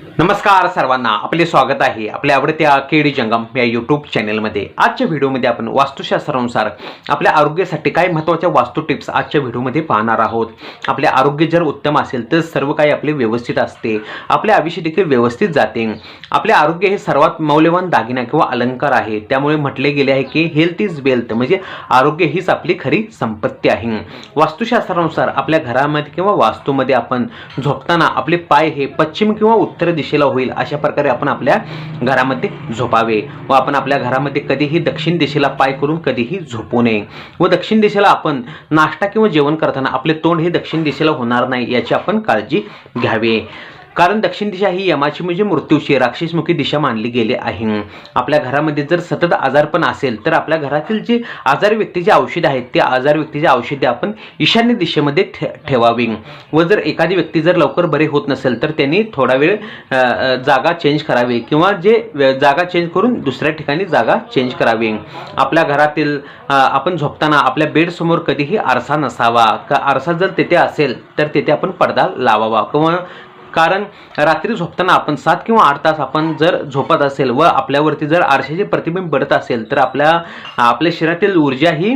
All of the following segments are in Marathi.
नमस्कार सर्वांना आपले स्वागत आहे आपल्या आवडत्या केडी जंगम या यूट्यूब चॅनेलमध्ये आजच्या व्हिडिओमध्ये आपण वास्तुशास्त्रानुसार आपल्या आरोग्यासाठी काय महत्त्वाच्या वास्तू टिप्स आजच्या व्हिडिओमध्ये पाहणार आहोत. आपले आरोग्य जर उत्तम असेल तर सर्व काही आपले व्यवस्थित असते. आपले आयुष्य देखील व्यवस्थित जाते. आपले आरोग्य हे सर्वात मौल्यवान दागिना किंवा अलंकार आहे. त्यामुळे म्हटले गेले आहे की हेल्थ इज वेल्थ म्हणजे आरोग्य हीच आपली खरी संपत्ती आहे. वास्तुशास्त्रानुसार आपल्या घरामध्ये किंवा वास्तूमध्ये आपण झोपताना आपले पाय हे पश्चिम किंवा उत्तर दिशेला होईल अशा प्रकारे आपण आपल्या घरामध्ये झोपावे व आपण आपल्या घरामध्ये कधीही दक्षिण दिशेला पाय करून कधीही झोपू नये. व दक्षिण दिशेला आपण नाश्ता किंवा जेवण करताना आपले तोंड हे दक्षिण दिशेला होणार नाही याची आपण काळजी घ्यावी. कारण दक्षिण दिशा ही यमाची म्हणजे मृत्यूची राक्षसमुखी दिशा मानली गेली आहे. आपल्या घरामध्ये जर सतत आजारपण असेल तर आपल्या घरातील जे आजारी व्यक्तीचे औषधे आहेत ते आजार व्यक्तीचे औषधे आपण ईशान्य दिशेमध्ये ठे ठेवावी. व जर एखादी व्यक्ती जर लवकर बरे होत नसेल तर त्यांनी थोडा वेळ जागा चेंज करावी किंवा जे जागा चेंज करून दुसऱ्या ठिकाणी जागा चेंज करावी. आपल्या घरातील आपण झोपताना आपल्या बेडसमोर कधीही आरसा नसावा. का आरसा जर तेथे असेल तर तेथे आपण पडदा लावावा किंवा कारण रात्री झोपताना आपण सात किंवा आठ तास आपण जर झोपत असेल व आपल्यावरती जर आरशाचे प्रतिबिंब पडत असेल तर आपल्या आपल्या शरीरातील ऊर्जा ही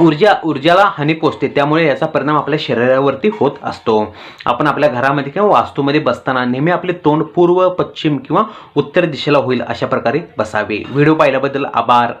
ऊर्जा ऊर्जाला हानी पोचते त्यामुळे याचा परिणाम आपल्या शरीरावरती होत असतो. आपण आपल्या घरामध्ये किंवा वास्तूमध्ये बसताना नेहमी आपले तोंड पूर्व पश्चिम किंवा उत्तर दिशेला होईल अशा प्रकारे बसावे. व्हिडिओ पाहिल्याबद्दल आभार.